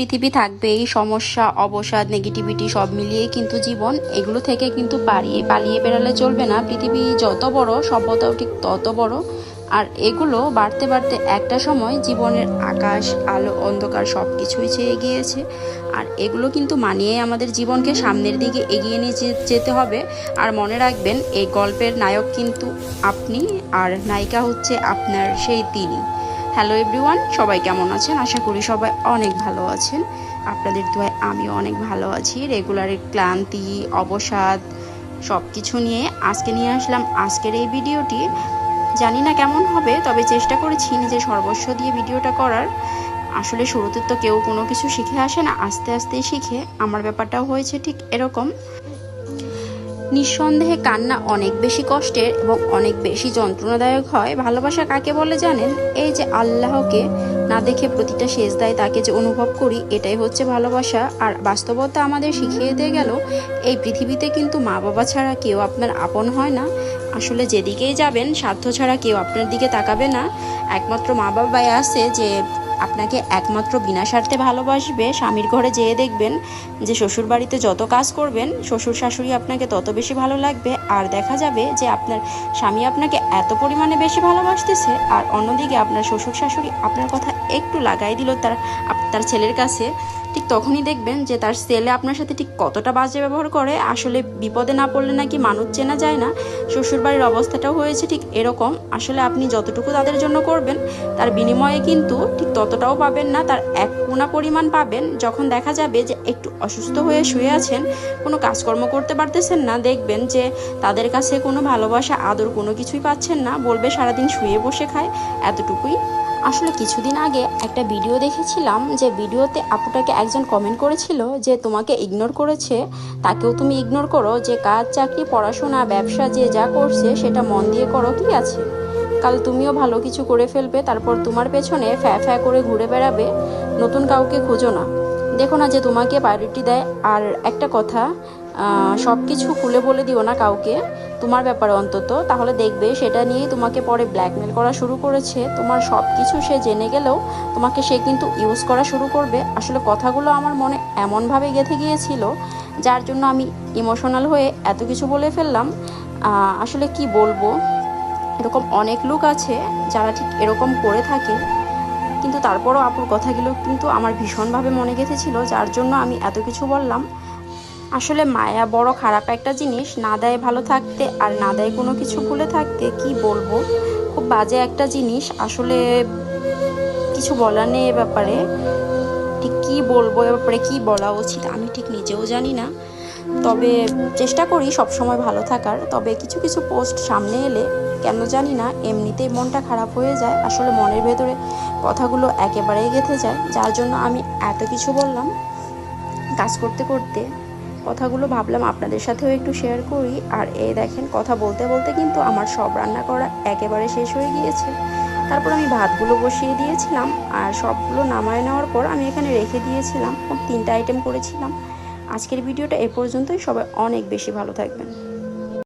পৃথিবী থাকবে, এই সমস্যা, অবসাদ নেগেটিভিটি সব মিলিয়ে কিন্তু জীবন এগুলো থেকে কিন্তু পালিয়ে পালিয়ে বেড়ালে চলবে না। পৃথিবী যত বড়, সভ্যতাও ঠিক তত বড়। আর এগুলো বাড়তে বাড়তে একটা সময় জীবনের আকাশ, আলো, অন্ধকার সব কিছুই চেয়ে গিয়েছে। আর এগুলো কিন্তু মানিয়ে আমাদের জীবনকে সামনের দিকে এগিয়ে নিয়ে যেতে হবে। আর মনে রাখবেন, এই গল্পের নায়ক কিন্তু আপনি, আর নায়িকা হচ্ছে আপনার সেই তিনি। হ্যালো এভরিওয়ান সবাই কেমন আছেন? আশা করি সবাই অনেক ভালো আছেন। আপনাদের দোয়ায় আমিও অনেক ভালো আছি। রেগুলারের ক্লান্তি, অবসাদ সব কিছু নিয়ে আজকে নিয়ে আসলাম আজকের এই ভিডিওটি। জানি না কেমন হবে, তবে চেষ্টা করেছি নিজে সর্বস্ব দিয়ে ভিডিওটা করার। আসলে শুরুতে তো কেউ কোনো কিছু শিখে আসে না, আস্তে আস্তে শিখে। আমার ব্যাপারটাও হয়েছে ঠিক এরকম। নিঃসন্দেহে কান্না অনেক বেশি কষ্টের এবং অনেক বেশি যন্ত্রণাদায়ক হয়। ভালোবাসা কাকে বলে জানেন? এই যে আল্লাহকে না দেখে প্রতিটা শেষ দেয় তাকে যে অনুভব করি, এটাই হচ্ছে ভালোবাসা। আর বাস্তবতা আমাদের শিখিয়ে দিয়ে গেল, এই পৃথিবীতে কিন্তু মা বাবা ছাড়া কেউ আপনার আপন হয় না। আসলে যেদিকেই যাবেন স্বার্থ ছাড়া কেউ আপনার দিকে তাকাবে না। একমাত্র মা বাবাই আছে যে আপনাকে একমাত্র বিনা স্বার্থে ভালোবাসবে। স্বামীর ঘরে যেয়ে দেখবেন যে শ্বশুর বাড়িতে যত কাজ করবেন, শ্বশুর শাশুড়ি আপনাকে তত বেশি ভালো লাগবে। আর দেখা যাবে যে আপনার স্বামী আপনাকে এত পরিমাণে বেশি ভালোবাসতেছে, আর অন্যদিকে আপনার শ্বশুর শাশুড়ি আপনার কথা একটু লাগাই দিল তার তার ছেলের কাছে। ঠিক তখনই দেখবেন যে তার সেলে আপনার সাথে ঠিক কতটা বাজে ব্যবহার করে। আসলে বিপদে না পড়লে নাকি মানুষ চেনা যায় না। শ্বশুরবাড়ির অবস্থাটাও হয়েছে ঠিক এরকম। আসলে আপনি যতটুকু তাদের জন্য করবেন, তার বিনিময়ে কিন্তু ঠিক ততটাও পাবেন না। তার এক কোনা পরিমাণ পাবেন। যখন দেখা যাবে যে একটু অসুস্থ হয়ে শুয়ে আছেন, কোনো কাজকর্ম করতে পারতেছেন না, দেখবেন যে তাদের কাছে কোনো ভালোবাসা, আদর কোনো কিছুই পাচ্ছেন না। বলবে সারাদিন শুয়ে বসে খায়। এতটুকুই। আসলে কিছুদিন আগে একটা ভিডিও দেখেছিলাম যে ভিডিওতে আপুটাকে একজন কমেন্ট করেছিল যে তোমাকে ইগনোর করেছে। তাকেও তুমি ইগনোর করো যে কাজ, চাকরি, পড়াশোনা, ব্যবসা, যে যা করছে সেটা মন দিয়ে করো, কি আছে? কাল তুমিও ভালো কিছু করে ফেলবে, তারপর তোমার পেছনে ফ্যা ফ্যা করে ঘুরে বেড়াবে। নতুন কাউকে খুঁজো না। দেখো না যে তোমাকে প্রায়োরিটি দেয়। আর একটা কথা সব কিছু খুলে বলে দিও না কাউকে। তোমার ব্যাপারে অন্তত, তাহলে দেখবে সেটা নিয়েই তোমাকে পরে ব্ল্যাকমেল করা শুরু করেছে। তোমার সব কিছু সে জেনে গেলেও তোমাকে সে কিন্তু ইউজ করা শুরু করবে। আসলে কথাগুলো আমার মনে এমনভাবে গেঁথে গিয়েছিল, যার জন্য আমি ইমোশনাল হয়ে এত কিছু বলে ফেললাম। আসলে কি বলব? এরকম অনেক লোক আছে যারা ঠিক এরকম করে থাকে, কিন্তু তারপরও আপুর কথাগুলো কিন্তু আমার ভীষণভাবে মনে গেঁথেছিল, যার জন্য আমি এত কিছু বললাম। আসলে মায়া বড় খারাপ একটা জিনিস, না দেয় ভালো থাকতে আর না দেয় কোনো কিছু ভুলে থাকতে, কি বলব? খুব বাজে একটা জিনিস। আসলে কিছু বলার নেই এ ব্যাপারে। ঠিক কি বলব এ ব্যাপারে কি বলা উচিত আমি ঠিক নিজেও জানি না। তবে চেষ্টা করি সব সময় ভালো থাকার। তবে কিছু কিছু পোস্ট সামনে এলে, কেন জানি না, এমনিতেই মনটা খারাপ হয়ে যায়। আসলে মনের ভেতরে কথাগুলো একেবারেই গেঁথে যায়। যার জন্য আমি এত কিছু বললাম। কাজ করতে করতে কথাগুলো ভাবলাম আপনাদের সাথেও একটু শেয়ার করি। আর এই দেখেন, কথা বলতে বলতে কিন্তু আমার সব রান্না করা একেবারে শেষ হয়ে গিয়েছে। তারপর আমি ভাতগুলো বসিয়ে দিয়েছিলাম আর সবগুলো নামায় নেওয়ার পর আমি এখানে রেখে দিয়েছিলাম। তিনটা আইটেম করেছিলাম। আজকের ভিডিওটা এ পর্যন্তই। সবাই অনেক বেশি ভালো থাকবেন।